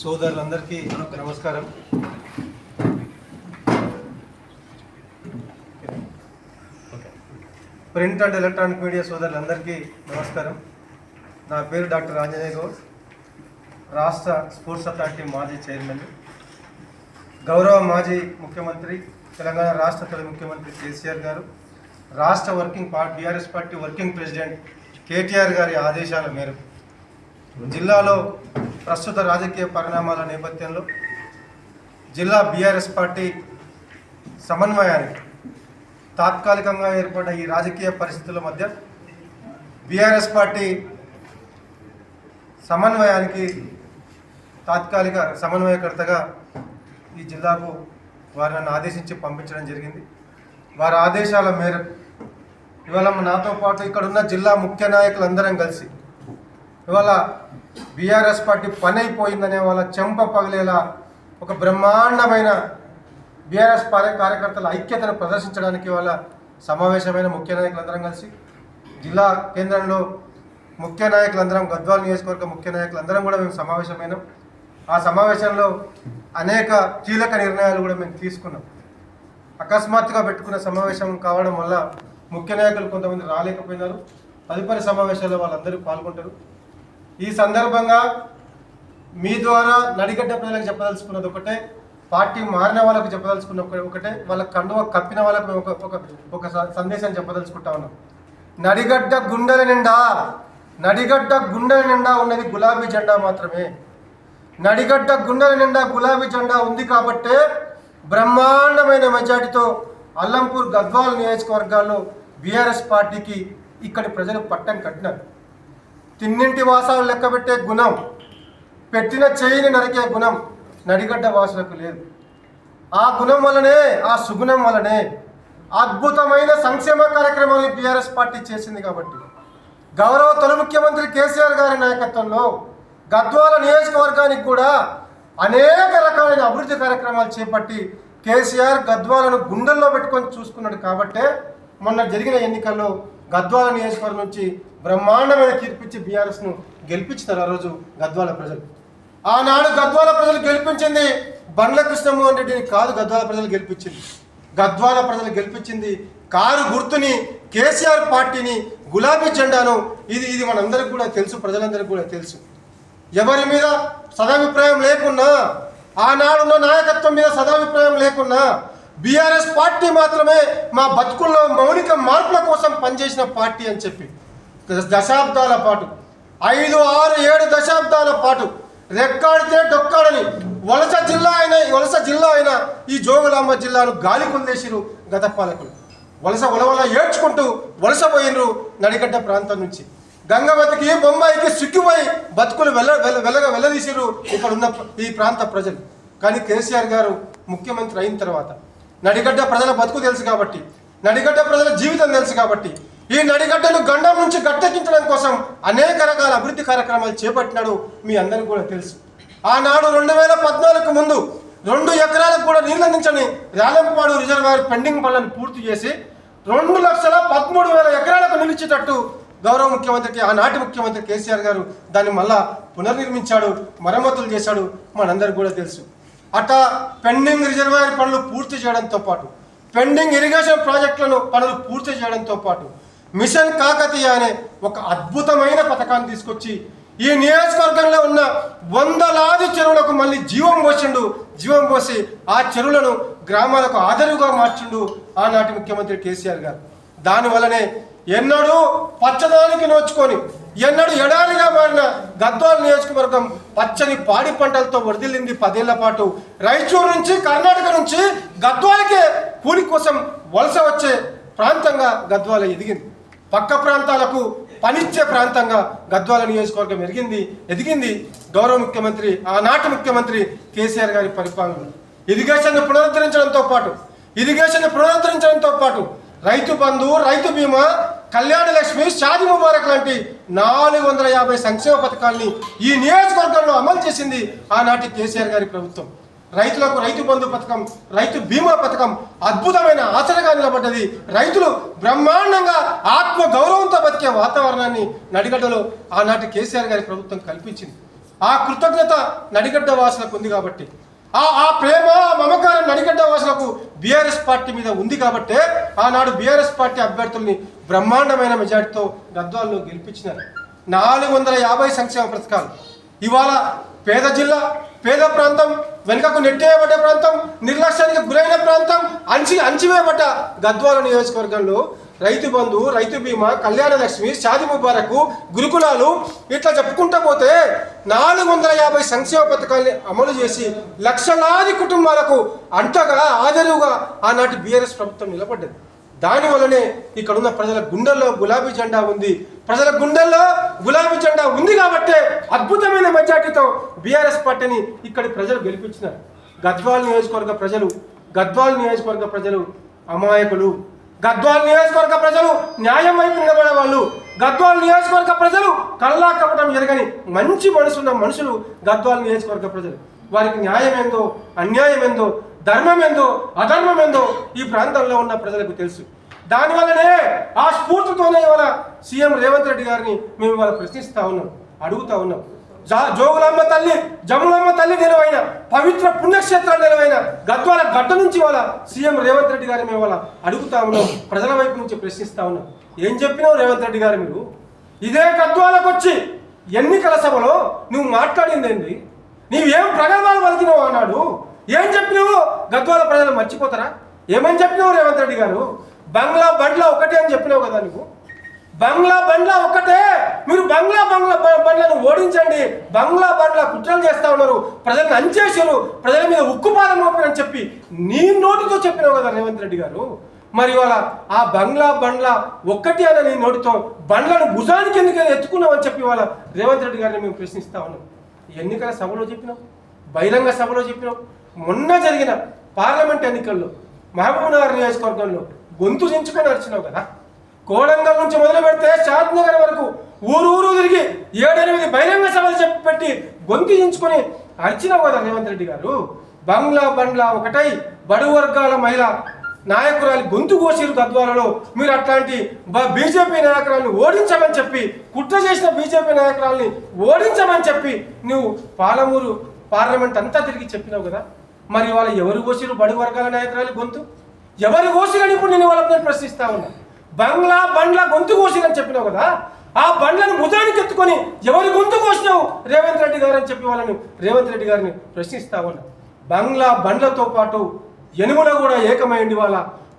సోదరులందరికీ నమస్కారం. Print and electronic media సోదరులందరికీ నమస్కారం. నా పేరు డాక్టర్ ఆంజనేయ గౌడ్ రాష్ట్ర స్పోర్ట్స్ అథారిటీ మాజీ చైర్మన్. గౌరవ మాజీ ముఖ్యమంత్రి తెలంగాణ రాష్ట్ర తొలి ముఖ్యమంత్రి కేసీఆర్ గారు రాష్ట్ర working party BRS party working president KTR గారి ఆదేశాల మేరకు. జిల్లాలో ప్రస్తుత రాజకీయ పరిణామాల నేపథ్యంలో జిల్లా బీఆర్ఎస్ పార్టీ సమన్వయానికి తాత్కాలికంగా ఏర్పడిన ఈ రాజకీయ పరిస్థితుల మధ్య బీఆర్ఎస్ పార్టీ సమన్వయానికి తాత్కాలిక సమన్వయకర్తగా ఈ జిల్లాకు వారు నన్ను ఆదేశించి పంపించడం జరిగింది. వారి ఆదేశాల మేరకు ఇవాళ నాతో పాటు ఇక్కడున్న జిల్లా ముఖ్య నాయకులందరం కలిసి ఇవాళ బీఆర్ఎస్ పార్టీ పని అయిపోయిందనే వాళ్ళ చెంప పగిలేలా ఒక బ్రహ్మాండమైన బీఆర్ఎస్ పార్టీ కార్యకర్తల ఐక్యతను ప్రదర్శించడానికి వాళ్ళ సమావేశమైన ముఖ్య నాయకులందరం కలిసి జిల్లా కేంద్రంలో ముఖ్య నాయకులందరం గద్వాల నియోజకవర్గ ముఖ్య నాయకులందరం కూడా మేము సమావేశమైనాం. ఆ సమావేశంలో అనేక కీలక నిర్ణయాలు కూడా మేము తీసుకున్నాం. అకస్మాత్తుగా పెట్టుకున్న సమావేశం కావడం వల్ల ముఖ్య నాయకులు కొంతమంది రాలేకపోయినారు. తదుపరి సమావేశాల్లో వాళ్ళందరూ పాల్గొంటారు. ఈ సందర్భంగా మీ ద్వారా నడిగడ్డ ప్రజలకు చెప్పదలుచుకున్నది ఒకటే పార్టీ మారిన వాళ్ళకు చెప్పదలుచుకున్న ఒకటే వాళ్ళ కండువ కప్పిన వాళ్ళకు మేము ఒక ఒక ఒక సందేశం చెప్పదలుచుకుంటా ఉన్నాం. నడిగడ్డ గుండెల నిండా నడిగడ్డ గుండెల నిండా ఉన్నది గులాబీ జెండా మాత్రమే. నడిగడ్డ గుండెల నిండా గులాబీ జెండా ఉంది కాబట్టే బ్రహ్మాండమైన మెజార్టీతో అల్లంపూర్ గద్వాల్ నియోజకవర్గాల్లో బీఆర్ఎస్ పార్టీకి ఇక్కడి ప్రజలు పట్టం కట్టినారు. తిన్నింటి వాసాలు లెక్కబెట్టే గుణం పెట్టిన చేయిని నరికే గుణం నడిగడ్డ వాసులకు లేదు. ఆ గుణం వలనే ఆ సుగుణం వలనే అద్భుతమైన సంక్షేమ కార్యక్రమాలు బీఆర్ఎస్ పార్టీ చేసింది కాబట్టి గౌరవ తొలి ముఖ్యమంత్రి కేసీఆర్ గారి నాయకత్వంలో గద్వాల నియోజకవర్గానికి కూడా అనేక రకాలైన అభివృద్ధి కార్యక్రమాలు చేపట్టి కేసీఆర్ గద్వాలను గుండెల్లో పెట్టుకొని చూసుకున్నాడు కాబట్టే మొన్న జరిగిన ఎన్నికల్లో గద్వాల నియోజకవర్గం నుంచి బ్రహ్మాండమైన తీర్పిచ్చి బీఆర్ఎస్ను గెలిపించారు ఆ రోజు గద్వాల ప్రజలు. ఆనాడు గద్వాల ప్రజలు గెలిపించింది బండ్ల కృష్ణమోహన్ రెడ్డిని కాదు గద్వాల ప్రజలు గెలిపించింది. గద్వాల ప్రజలు గెలిపించింది కారు గుర్తుని కేసీఆర్ పార్టీని గులాబీ జెండాను. ఇది ఇది మనందరికి కూడా తెలుసు ప్రజలందరికీ కూడా తెలుసు. ఎవరి మీద సదాభిప్రాయం లేకున్నా ఆనాడున్న నాయకత్వం మీద సదాభిప్రాయం లేకున్నా బీఆర్ఎస్ పార్టీ మాత్రమే మా బతుకుల్లో మౌలిక మార్పుల కోసం పనిచేసిన పార్టీ అని చెప్పి. దశాబ్దాల పాటు ఐదు ఆరు ఏడు దశాబ్దాల పాటు రెక్కాడితే డొక్కాడని వలస జిల్లా అయిన వలస జిల్లా అయిన ఈ జోగులాంబ జిల్లాను గాలి కొందేసిరు గత పాలకులు. వలస వలవల ఏడ్చుకుంటూ వలస పోయినరు నడిగడ్డ ప్రాంతం నుంచి. గంగవతికి బొంబాయికి సిగ్గుపోయి బతుకులు వెళ్ళ వెళ్ళ వెళ్ళదీసిరు ఇక్కడ ఉన్న ఈ ప్రాంత ప్రజలు. కానీ కేసీఆర్ గారు ముఖ్యమంత్రి అయిన తర్వాత నడిగడ్డ ప్రజల బతుకు తెలుసు కాబట్టి నడిగడ్డ ప్రజల జీవితం తెలుసు కాబట్టి ఈ నడిగడ్డను గండం నుంచి గట్టెక్కించడం కోసం అనేక రకాల అభివృద్ధి కార్యక్రమాలు చేపట్టినాడు మీ అందరికీ కూడా తెలుసు. ఆనాడు రెండు వేల పద్నాలుగు ముందు రెండు ఎకరాలకు కూడా నీళ్ళు అందించని రాలంపాడు రిజర్వాయర్ పెండింగ్ పనులను పూర్తి చేసి రెండు లక్షల పదమూడు వేల ఎకరాలకు నిలిచేటట్టు గౌరవ ముఖ్యమంత్రికి ఆనాటి ముఖ్యమంత్రి కేసీఆర్ గారు దాన్ని మళ్ళా పునర్నిర్మించాడు మరమ్మతులు చేశాడు మనందరికి కూడా తెలుసు. అట పెండింగ్ రిజర్వాయర్ పనులు పూర్తి చేయడంతో పాటు పెండింగ్ ఇరిగేషన్ ప్రాజెక్టులను పనులు పూర్తి చేయడంతో పాటు మిషన్ కాకతీయ అనే ఒక అద్భుతమైన పథకాన్ని తీసుకొచ్చి ఈ నియోజకవర్గంలో ఉన్న వందలాది చెరువులకు మళ్ళీ జీవం పోసిండు జీవం పోసి ఆ చెరువులను గ్రామాలకు ఆదరుగా మార్చిండు ఆనాటి ముఖ్యమంత్రి కేసీఆర్ గారు. దానివల్లనే ఎన్నడూ పచ్చదానికి నోచుకొని ఎన్నడు ఎడారిగా మారిన గద్వాల నియోజకవర్గం పచ్చని పాడి పంటలతో వరదిల్లింది పదేళ్ళ పాటు రాయచూరు నుంచి కర్ణాటక నుంచి గద్వాలకే కూలి కోసం వలస వచ్చే ప్రాంతంగా గద్వాల ఎదిగింది. పక్క ప్రాంతాలకు పనిచ్చే ప్రాంతంగా గద్వాల నియోజకవర్గం ఎదిగింది. ఎదిగింది గౌరవ ముఖ్యమంత్రి ఆనాటి ముఖ్యమంత్రి కేసీఆర్ గారి పరిపాలన. ఇరిగేషన్ను పునరుద్ధరించడంతో పాటు ఇరిగేషన్ను పునరుద్ధరించడంతో పాటు రైతు బంధు రైతు బీమా కళ్యాణ లక్ష్మి షాది ముబారక్ లాంటి నాలుగు వందల యాభై సంక్షేమ పథకాల్ని ఈ నియోజకవర్గంలో అమలు చేసింది ఆనాటి కేసీఆర్ గారి ప్రభుత్వం. రైతులకు రైతు బంధు పథకం రైతు బీమా పథకం అద్భుతమైన ఆచరణగా నిలబడ్డది. రైతులు బ్రహ్మాండంగా ఆత్మ గౌరవంతో బతికే వాతావరణాన్ని నడిగడ్డలో ఆనాటి కేసీఆర్ గారి ప్రభుత్వం కల్పించింది. ఆ కృతజ్ఞత నడిగడ్డ వాసులకు ఉంది కాబట్టి ఆ ఆ ప్రేమ మమకారం నడిగడ్డ వాసులకు బీఆర్ఎస్ పార్టీ మీద ఉంది కాబట్టే ఆనాడు బీఆర్ఎస్ పార్టీ అభ్యర్థుల్ని బ్రహ్మాండమైన మెజార్టీతో గద్వాల్లో గెలిపించినారు. నాలుగు వందల యాభై సంక్షేమ పథకాలు. ఇవాళ పేద జిల్లా పేద ప్రాంతం వెనుకకు నెట్టేయబడ్డ ప్రాంతం నిర్లక్ష్యానికి గురైన ప్రాంతం అంచి అంచివేయబడ్డ గద్వాల నియోజకవర్గంలో రైతు బంధు రైతు బీమా కళ్యాణ లక్ష్మి షాది ముబారకు గురుకులాలు ఇట్లా చెప్పుకుంటూ పోతే నాలుగు వందల యాభై సంక్షేమ పథకాల్ని అమలు చేసి లక్షలాది కుటుంబాలకు అంతగా ఆదరువుగా ఆనాటి బీఆర్ఎస్ ప్రభుత్వం నిలబడ్డది. దానివల్లనే ఇక్కడ ఉన్న ప్రజల గుండెల్లో గులాబీ జెండా ఉంది. ప్రజల గుండెల్లో గులాబీ జెండా ఉంది కాబట్టే అద్భుతమైన మెజార్టీతో బీఆర్ఎస్ పార్టీని ఇక్కడి ప్రజలు గెలిపించినారు. గద్వాల్ నియోజకవర్గ ప్రజలు గద్వాల్ నియోజకవర్గ ప్రజలు అమాయకులు. గద్వాల్ నియోజకవర్గ ప్రజలు న్యాయం వైపు నిలబడే వాళ్ళు. గద్వాల్ నియోజకవర్గ ప్రజలు కల్లా కపటం జరగని మంచి మనసున్న మనుషులు గద్వాల్ నియోజకవర్గ ప్రజలు. వారికి న్యాయం ఏందో అన్యాయం ఏందో ధర్మం ఏందో అధర్మం ఏందో ఈ ప్రాంతంలో ఉన్న ప్రజలకు తెలుసు. దానివల్లనే ఆ స్ఫూర్తితోనే ఇవాళ సీఎం రేవంత్ రెడ్డి గారిని మేము ఇవాళ ప్రశ్నిస్తూ ఉన్నాం అడుగుతా ఉన్నాం. జా- తల్లి జములమ్మ తల్లి నిలవైన పవిత్ర పుణ్యక్షేత్రాలు నిలవైన గద్వాల గడ్డ నుంచి వాళ్ళ సీఎం రేవంత్ రెడ్డి గారిని మేము వాళ్ళ అడుగుతా ఉన్నాం ప్రజల వైపు నుంచి ప్రశ్నిస్తా ఉన్నాం. ఏం చెప్పినావు రేవంత్ రెడ్డి గారు మీరు? ఇదే గద్వాలకు వచ్చి ఎన్నికల సభలో నువ్వు మాట్లాడింది ఏంది? నీవేం ప్రగల్భాలు పలికినావు అన్నాడు? ఏం చెప్పినావు? గద్వాల ప్రజలు మర్చిపోతారా? ఏమని చెప్పినావు రేవంత్ రెడ్డి గారు? బంగ్లా బండ్లా ఒకటే అని చెప్పినావు కదా నువ్వు బంగ్లా బండ్ల ఒక్కటే. మీరు బంగ్లా బంగ్లా బండ్లను ఓడించండి. బంగ్లా బండ్ల కుట్రలు చేస్తా ఉన్నారు. ప్రజలను అంచేసారు ప్రజల మీద ఉక్కుపాదం మోపారని చెప్పి నీ నోటితో చెప్పినావు కదా రేవంత్ రెడ్డి గారు. మరి ఇవాళ ఆ బంగ్లా బండ్ల ఒక్కటి అన్న నీ నోటితో బండ్లను భుజానికి ఎందుకు ఎత్తుకున్నావు అని చెప్పి ఇవాళ రేవంత్ రెడ్డి గారిని మేము ప్రశ్నిస్తా ఉన్నాం. ఎన్నికల సభలో చెప్పినాం బహిరంగ సభలో చెప్పినాం మొన్న జరిగిన పార్లమెంట్ ఎన్నికల్లో మహబూబ్నగర్ నియోజకవర్గంలో గొంతు దించుకొని నడిచినావు కదా. కోడంగల్ నుంచి మొదలు పెడితే షాద్నగర్ వరకు ఊరు ఊరు తిరిగి ఏడెనిమిది బహిరంగ సభలు చెప్పి పెట్టి గొంతు దించుకొని కదా రేవంత్ రెడ్డి గారు. బంగ్లా బండ్లా ఒకటై బడు వర్గాల మహిళ నాయకురాలి గొంతు కోసిరు తద్వారాలో మీరు అట్లాంటి బ- బీజేపీ నాయకురాలను ఓడించమని చెప్పి కుట్ర చేసిన బీజేపీ నాయకురాల్ని ఓడించమని చెప్పి నువ్వు పాలమూరు పార్లమెంట్ అంతా తిరిగి చెప్పినావు కదా. మరి వాళ్ళ ఎవరు కోసిరు బడి వర్గాల నాయకురాలి గొంతు? ఎవరు కోసిరని ఇప్పుడు నేను వాళ్ళని ప్రశ్నిస్తా ఉన్నా. బంగ్లా బండ్ల గొంతు కోసిరని చెప్పినావు కదా ఆ బండ్లను భుజానికి ఎత్తుకొని ఎవరి గొంతు కోసినావు? రేవంత్ రెడ్డి గారు అని చెప్పి వాళ్ళని రేవంత్ రెడ్డి గారిని ప్రశ్నిస్తా ఉన్నా. బంగ్లా బండ్లతో పాటు ఎనుముల కూడా ఏకమైంది ఇవాళ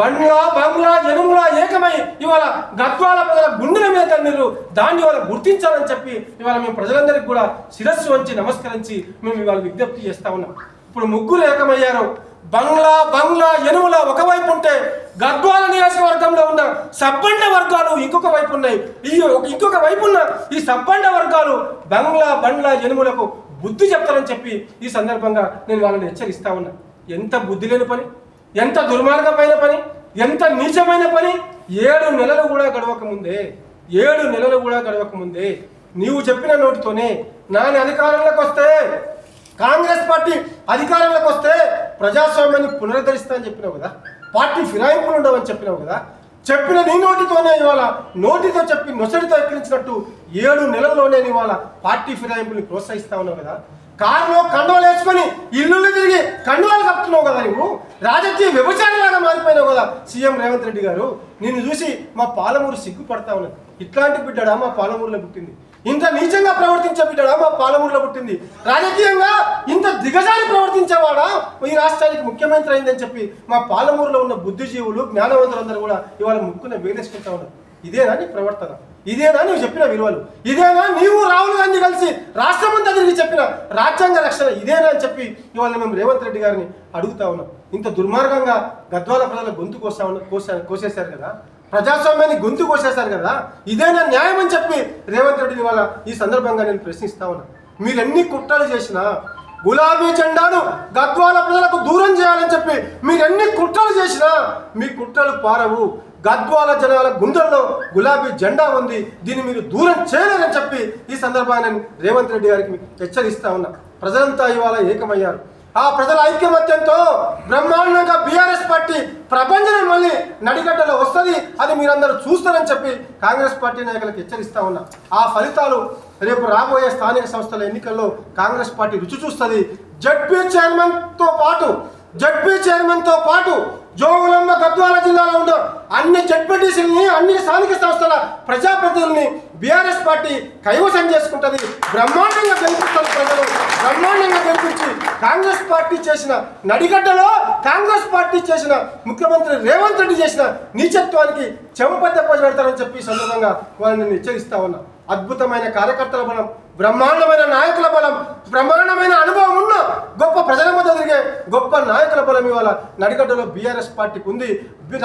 బంగ్లా బంగ్లా ఎనుముల ఏకమై ఇవాళ గద్వాల ప్రజల గుండెల మీద తన్నీరు దాన్ని ఇవాళ గుర్తించాలని చెప్పి ఇవాళ మేము ప్రజలందరికీ కూడా శిరస్సు వంచి నమస్కరించి మేము ఇవాళ విజ్ఞప్తి చేస్తా ఉన్నాం. ఇప్పుడు ముగ్గురు ఏకమయ్యారు. బంగ్లా బంగ్లా ఎనుముల ఒకవైపు ఉంటే గద్వాల నియోజకవర్గంలో ఉన్న సబ్బండ వర్గాలు ఇంకొక వైపు ఉన్నాయి. ఈ ఇంకొక వైపు ఉన్న ఈ సబ్బండ వర్గాలు బంగ్లా బంగ్లా ఎనుములకు బుద్ధి చెప్తారని చెప్పి ఈ సందర్భంగా నేను వాళ్ళని హెచ్చరిస్తా ఉన్నా. ఎంత బుద్ధి లేని పని ఎంత దుర్మార్గమైన పని ఎంత నీచమైన పని? ఏడు నెలలు కూడా గడవక ముందే ఏడు నెలలు కూడా గడవక ముందే నీవు చెప్పిన నోటితోనే నాని అధికారంలోకి వస్తే కాంగ్రెస్ పార్టీ అధికారంలోకి వస్తే ప్రజాస్వామ్యాన్ని పునరుద్ధరిస్తా అని చెప్పినావు కదా? పార్టీ ఫిరాయింపులు ఉండవని చెప్పినావు కదా? చెప్పిన నీ నోటితోనే ఇవాళ నోటితో చెప్పి నొసడితో ఎక్కించినట్టు ఏడు నెలల్లోనే ఇవాళ పార్టీ ఫిరాయింపుని ప్రోత్సహిస్తా ఉన్నావు కదా? కారులో కండువాలు వేసుకొని ఇల్లు తిరిగి కండువాలు కప్పుతున్నావు కదా నువ్వు రాజకీయ వ్యభిచారంలాగా మారిపోయినావు కదా సీఎం రేవంత్ రెడ్డి గారు? నిన్ను చూసి మా పాలమూరు సిగ్గుపడతా ఉన్నది ఇట్లాంటి బిడ్డడా మా పాలమూరులో పుట్టింది? ఇంత నీచంగా ప్రవర్తించే బిడ్డడా? మా పాలమూరులో పుట్టింది. రాజకీయంగా ఇంత దిగజారి ప్రవర్తించేవాడా? ఈ రాష్ట్రానికి ముఖ్యమంత్రి అయిందని చెప్పి మా పాలమూరులో ఉన్న బుద్ధిజీవులు జ్ఞానవంతులందరూ కూడా ఇవాళ ముక్కున వేలేసుకుంటా ఉన్నారు. ఇదేనా నీ ప్రవర్తన? ఇదేనా నువ్వు చెప్పిన విలువలు? ఇదేనా నీవు రాహుల్ గాంధీ కలిసి రాష్ట్రమంతా తిరిగి చెప్పిన రాజ్యాంగ రక్షణ ఇదేనా అని చెప్పి ఇవాళ మేము రేవంత్ రెడ్డి గారిని అడుగుతా ఉన్నాం. ఇంత దుర్మార్గంగా గద్వాల ప్రజల గొంతు కోసా కోసా కోసేశారు కదా? ప్రజాస్వామ్యాన్ని గొంతు కోసేశారు కదా ఇదేనా న్యాయం అని చెప్పి రేవంత్ రెడ్డిని వాళ్ళ ఈ సందర్భంగా నేను ప్రశ్నిస్తా ఉన్నా. మీరు ఎన్ని కుట్రలు చేసినా గులాబీ జెండాను గద్వాల ప్రజలకు దూరం చేయాలని చెప్పి మీరు ఎన్ని కుట్రలు చేసినా మీ కుట్రలు పారవు. గద్వాల జనాల గుండెల్లో గులాబీ జెండా ఉంది దీన్ని మీరు దూరం చేయలేరని చెప్పి ఈ సందర్భాన్ని నేను రేవంత్ రెడ్డి గారికి హెచ్చరిస్తా ఉన్నా. ప్రజలంతా ఇవాళ ఏకమయ్యారు. ఆ ప్రజల ఐక్యమత్యంతో బ్రహ్మాండంగా బీఆర్ఎస్ పార్టీ ప్రపంచం మళ్ళీ నడిగడ్డలో వస్తుంది అది మీరందరూ చూస్తారని చెప్పి కాంగ్రెస్ పార్టీ నాయకులకు హెచ్చరిస్తా ఉన్నా. ఆ ఫలితాలు రేపు రాబోయే స్థానిక సంస్థల ఎన్నికల్లో కాంగ్రెస్ పార్టీ రుచి చూస్తుంది. జడ్పీ చైర్మన్తో పాటు జడ్పీ చైర్మన్తో పాటు జోగులమ్మ గద్వాల జిల్లాలో ఉన్న అన్ని జడ్పీటీసీలని అన్ని స్థానిక సంస్థల ప్రజాప్రతినిధుల్ని బీఆర్ఎస్ పార్టీ కైవసం చేసుకుంటుంది బ్రహ్మాండంగా గెలిపిస్తారు ప్రజలు. బ్రహ్మాండంగా గెలిపించి కాంగ్రెస్ పార్టీ చేసిన నడిగడ్డలో కాంగ్రెస్ పార్టీ చేసిన ముఖ్యమంత్రి రేవంత్ రెడ్డి చేసిన నీచత్వానికి చెంపదెబ్బ పెడతారని చెప్పి సందర్భంగా వారిని హెచ్చరిస్తా ఉన్నా. అద్భుతమైన కార్యకర్తల బలం బ్రహ్మాండమైన నాయకుల బలం బ్రహ్మాండమైన అనుభవం ఉన్న గొప్ప ప్రజల మధ్య తిరిగే గొప్ప నాయకుల బలం ఇవాళ నడిగడ్డలో బీఆర్ఎస్ పార్టీకి ఉంది.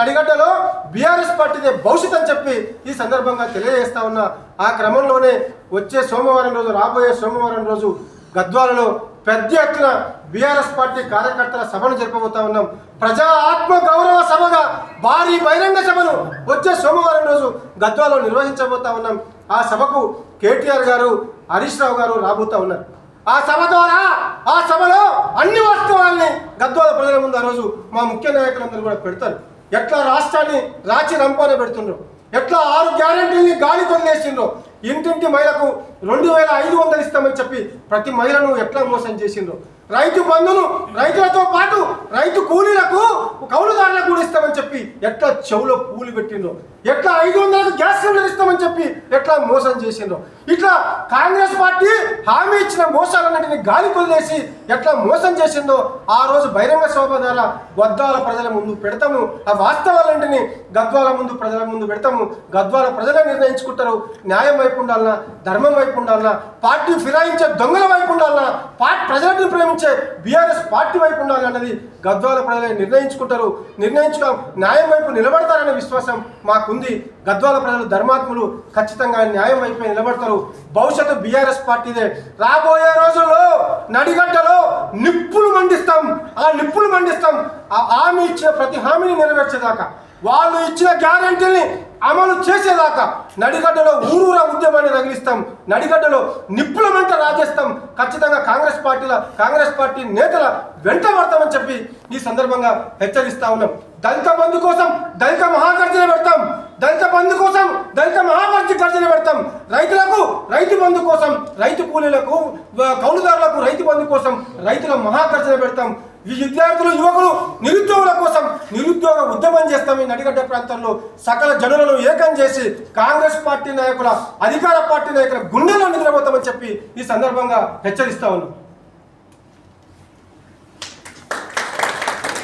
నడిగడ్డలో బీఆర్ఎస్ పార్టీదే భవిష్యత్ అని చెప్పి ఈ సందర్భంగా తెలియజేస్తా ఉన్నా. ఆ క్రమంలోనే వచ్చే సోమవారం రోజు రాబోయే సోమవారం రోజు గద్వాలలో పెద్ద ఎత్తున బీఆర్ఎస్ పార్టీ కార్యకర్తల సభను జరపబోతా ఉన్నాం. ప్రజా ఆత్మ గౌరవ సభగా భారీ బహిరంగ సభను వచ్చే సోమవారం రోజు గద్వాలో నిర్వహించబోతా ఉన్నాం. ఆ సభకు కేటీఆర్ గారు హరీష్ రావు గారు రాబోతూ ఉన్నారు. ఆ సభ ద్వారా ఆ సభలో అన్ని వాస్తవాల్ని గద్వాల ప్రజల ముందు ఆ రోజు మా ముఖ్య నాయకులందరూ కూడా పెడతారు. ఎట్లా రాష్ట్రాన్ని రాచి రంపాన పెడుతుండ్రు ఎట్లా ఆరు గ్యారెంటీని గాలి వదిలేసిండ్రో ఇంటింటి మహిళకు రెండు వేల ఐదు వందలు ఇస్తాం చెప్పి ప్రతి మహిళను ఎట్లా మోసం చేసిండ్రో? రైతు బంధును రైతులతో పాటు రైతు కూలీలకు కౌలుదారులకు కూడా ఇస్తామని చెప్పి ఎట్లా చెవులో పూలు పెట్టిండ్రో? ఎట్లా ఐదు వందలకు గ్యాస్ సిలిండర్ ఇస్తామని చెప్పి ఎట్లా మోసం చేసిండ్రో? ఇట్లా కాంగ్రెస్ పార్టీ హామీ ఇచ్చిన మోసాలన్నింటినీ గాలి కొదిలేసి ఎట్లా మోసం చేసిందో ఆ రోజు బహిరంగ సభ ద్వారా గద్వాల ప్రజల ముందు పెడతాము. ఆ వాస్తవాలన్నింటినీ గద్వాల ముందు ప్రజల ముందు పెడతాము. గద్వాల ప్రజలే నిర్ణయించుకుంటారు. న్యాయం వైపు ఉండాలన్నా ధర్మం వైపు ఉండాలన్నా పార్టీ ఫిరాయించ దొంగల వైపు ఉండాలన్నా పార్టీ ప్రజలను ప్రేమించే బీఆర్ఎస్ పార్టీ వైపు ఉండాలి అన్నది గద్వాల ప్రజలే నిర్ణయించుకుంటారు. నిర్ణయించుకో న్యాయం వైపు నిలబడతారనే విశ్వాసం మాకుంది. గద్వాల ప్రజలు ధర్మాత్ములు ఖచ్చితంగా న్యాయం వైపే నిలబడతారు. భవిష్యత్తు బీఆర్ఎస్ పార్టీదే. రాబోయే రోజుల్లో నడిగడ్డలో నిప్పులు మండిస్తాం. ఆ నిప్పులు మండిస్తాం. ఆ హామీ ఇచ్చిన ప్రతి హామీని నెరవేర్చేదాకా వాళ్ళు ఇచ్చిన గ్యారంటీని అమలు చేసేదాకా నడిగడ్డలో ఊరూరా ఉద్యమాన్ని రగిలిస్తాం. నడిగడ్డలో నిప్పుల వెంట రాజేస్తాం. ఖచ్చితంగా కాంగ్రెస్ పార్టీల కాంగ్రెస్ పార్టీ నేతల వెంట పడతామని చెప్పి ఈ సందర్భంగా హెచ్చరిస్తా ఉన్నాం. దళిత బంధు కోసం దళిత మహాగర్జన పెడతాం. దళిత బంధు కోసం దళిత మహాగర్జన గర్జన పెడతాం. రైతులకు రైతు బంధు కోసం రైతు కూలీలకు కౌలుదారులకు రైతు బంధు కోసం రైతుల మహాగర్జన పెడతాం. ఈ విద్యార్థులు యువకులు నిరుద్యోగుల కోసం నిరుద్యోగ ఉద్యమం చేస్తాం ఈ నడిగడ్డ ప్రాంతంలో. సకల జనులను ఏకం చేసి కాంగ్రెస్ పార్టీ నాయకుల అధికార పార్టీ నాయకుల గుండెల్లో నిద్రపోతామని చెప్పి ఈ సందర్భంగా హెచ్చరిస్తా ఉన్నాం.